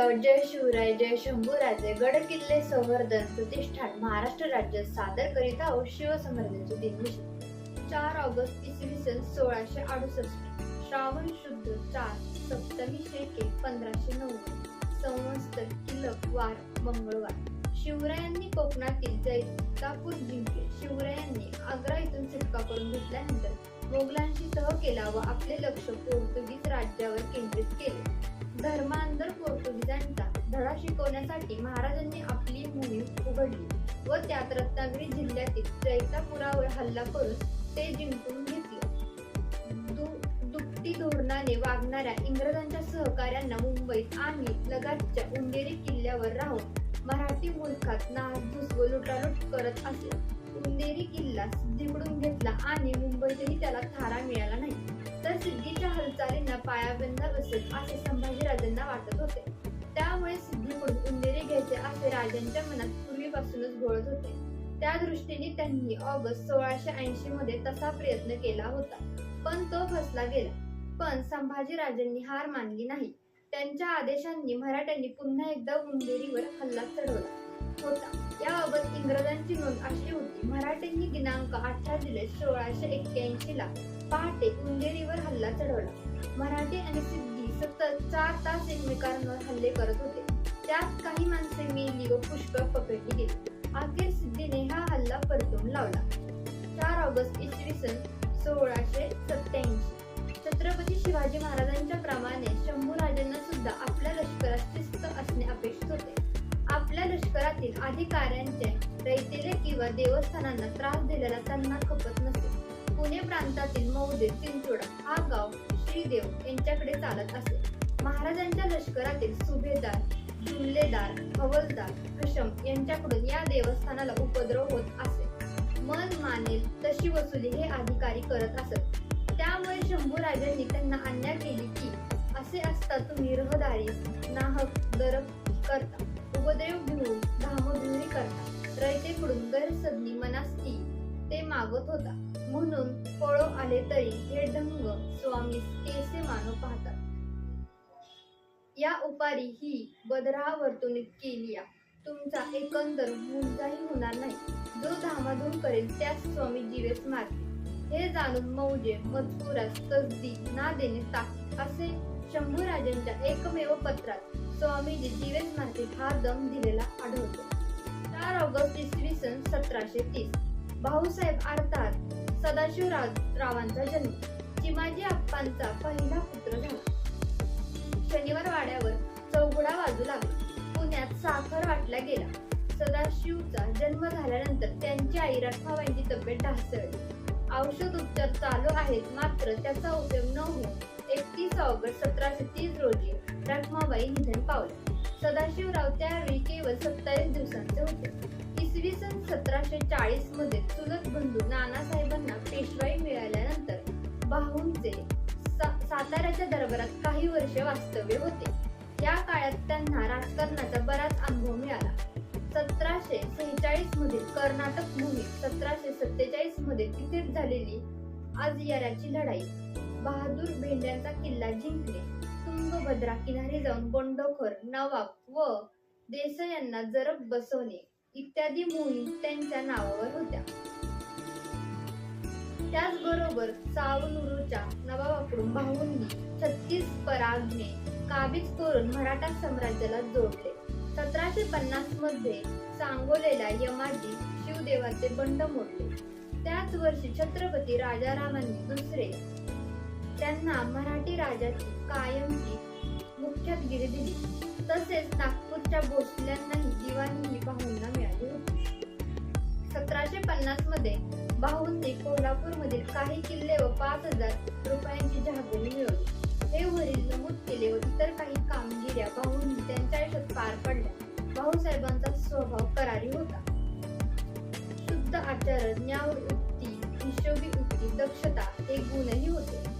जिजाऊ जय शिवराय जय शंभूराजे. गड किल्ले संवर्धन प्रतिष्ठान महाराष्ट्र राज्य सादर करीत आहोत शिवसमर्थांचे दिनविशेष चार ऑगस्ट इसवी सन सोळाशे अडुसष्ट. श्रावण शुद्ध चार सप्तमी शेके पंधराशे नव्वद संवत्सर किलक वार मंगळवार. शिवरायांनी कोकणातील जैतापूर जिंकले. शिवरायांनी आग्रा इथून सुटका करून घेतल्यानंतर मोगलांशी तह केला व आपले लक्ष पोर्तुगीज राज्यावर केंद्रित केले. धर्मांतर पोर्तुगीजांचा धडा शिकवण्यासाठी महाराजांनी आपली मोहीम उघडली व त्यात रत्नागिरी जिल्ह्यातील जैतापुरावर हल्ला करून ते जिंकून घेतले. दु- दुपटी धोरणाने वागणाऱ्या इंग्रजांच्या सहकाऱ्यांना मुंबईत आणि लगातच्या उंदेरी किल्ल्यावर राहून मराठी मुलखात नासधूस व लुटालूट करत असे. उंदेरी किल्ला सिद्धीकडून घेतला आणि मुंबईतही त्याला थारा मिळाला नाही. तर सिद्धीच्या हालचालींना पायाबंद बसेल असे संभाजीराजांना वाटत होते. त्यामुळे सिद्धीकडून उंदेरी घ्यायचे असे राजांच्या मनात पूर्वीपासूनच घोळत होते. त्या दृष्टीने त्यांनी ऑगस्ट सोळाशे ऐंशी मध्ये तसा प्रयत्न केला होता पण तो फसला गेला. पण संभाजीराजांनी हार मानली नाही. त्यांच्या आदेशांनी मराठ्यांनी पुन्हा एकदा उंदेरीवर हल्ला चढवला होता. याबाबत इंग्रजांची नोंद अशी होती मराठ्यांनी दिनांक अठरा जुलै सोळाशे एक्क्याऐंशी ला पहाटे उंदेरीवर हल्ला चढवला. मराठी आणि सिद्धी सतत चार तास एकमेकांवर हल्ले करत होते. त्यात काही माणसे मेली व पुष्कळ पकडली गेली. अखेर सिद्धीने हा हल्ला परतून लावला. चार ऑगस्ट इसवी सन सोळाशे सत्याऐंशी छत्रपती शिवाजी महाराजांच्या प्रमाणे शंभूराजांना सुद्धा आपल्या लष्करात शिस्त असणे अपेक्षित होते. आपल्या लष्करातील अधिकाऱ्यांचे रैतेले किंवा देवस्थानांना त्रास दिलेला त्यांना खपत नसे. पुणे प्रांतातील मौदे चिंचोडा हा गाव श्रीदेव यांच्याकडे चालत असे. महाराजांच्या लष्करातील सुभेदार जुल्लेदार हवलदार हशम यांच्याकडून या देवस्थानाला उपद्रव होत असे. मन मानेल तशी वसुली हे अधिकारी करत असत. त्यामुळे शंभूराजांनी त्यांना आज्ञा केली की असे असता तुम्ही रहदारी नाहक दर करता उपद्रव घेऊन धामधुरी करता. रयतेकडून गैरसदनी मनास्ती ते मागत होता. म्हणून पळो आले तरी हे ढंग स्वामी केसे मानव पाहतात. या उपारी ही बदरा वर्तणूक केली तुमचा एकंदर मुंजाही होणार नाही. जो धामाधूम करेल त्यास स्वामी जीवेस मारते हे जाणून मौजे मजकुरास तसदी ना देणे ताक. असे शंभूराजांच्या एकमेव पत्रात स्वामीजी जीवेस मारते हा दम दिलेला आढळतो. चार ऑगस्ट इसवी सन सतराशे तीस. भाऊसाहेब अर्थात सदाशिवराव रावांचा जन्म. चिमाजी आप्पांचा पहिला पुत्र झाला. शनिवार वाड्यावर चौघडा वाजू लागला. पुण्यात साखर वाटला गेला. सदाशिवचा जन्म झाल्यानंतर त्यांची आई रखमाबाईंची तब्येत ढासळली. औषध उपचार चालू आहेत मात्र त्याचा उपयोग न होऊन एकतीस ऑगस्ट सतराशे तीस रोजी रखमाबाई निधन पावल्या सदाशिवराव त्यावेळी केवळ सत्तावीस दिवसांचे होते. इसवी सन सतराशे चाळीसमध्ये चुलत बंधू नानासाहेबांना पेशवाई मिळाल्यानंतर बाहूंचे सा- साताऱ्याच्या दरबारात काही वर्ष वास्तव्य होते. या काळात त्यांना राजकारणाचा बराच अनुभव मिळाला. सतराशे सेहेचाळीस मधील कर्नाटक मोहीम सतराशे सत्तेचाळीसमध्ये तिथेच झालेली आजयाराची लढाई बहादूर भेंड्यांचा किल्ला जिंकले तुंगभद्रा किनारी जाऊन बंडखोर नवाब व देसाई यांना जरब बसवणे इत्यादी मोहीम त्यांच्या नावावर होत्या. त्याचबरोबर चावनुरूच्या नवाबाकडून भाऊंनी छत्तीस परागणे काबीज करून मराठा साम्राज्याला जोडले. सतराशे पन्नासमध्ये सांगोलेला यमाजी शिवदेवाचे बंड मोडले. त्याच वर्षी छत्रपती राजारामांनी दुसरे त्यांना मराठी राजाची कायमची मुख्यतगिरी दिली. तसेच नागपूरच्या भोसल्यांनाही दिवाणी ही बाहूंना मिळाली होती. सतराशे पन्नासमध्ये बाहूंनी कोल्हापूरमधील काही किल्ले व पाच हजार रुपयांची जहागिरी मिळवली. हे वरील नमूद केले व इतर काही कामगिऱ्या बाहूंनी त्यांच्या आयुष्यात पार पडल्या. भाऊसाहेबांचा स्वभाव करारी होता. शुद्ध आचरण न्याय उक्ती हिशोबी उक्ती दक्षता हे गुणही होते.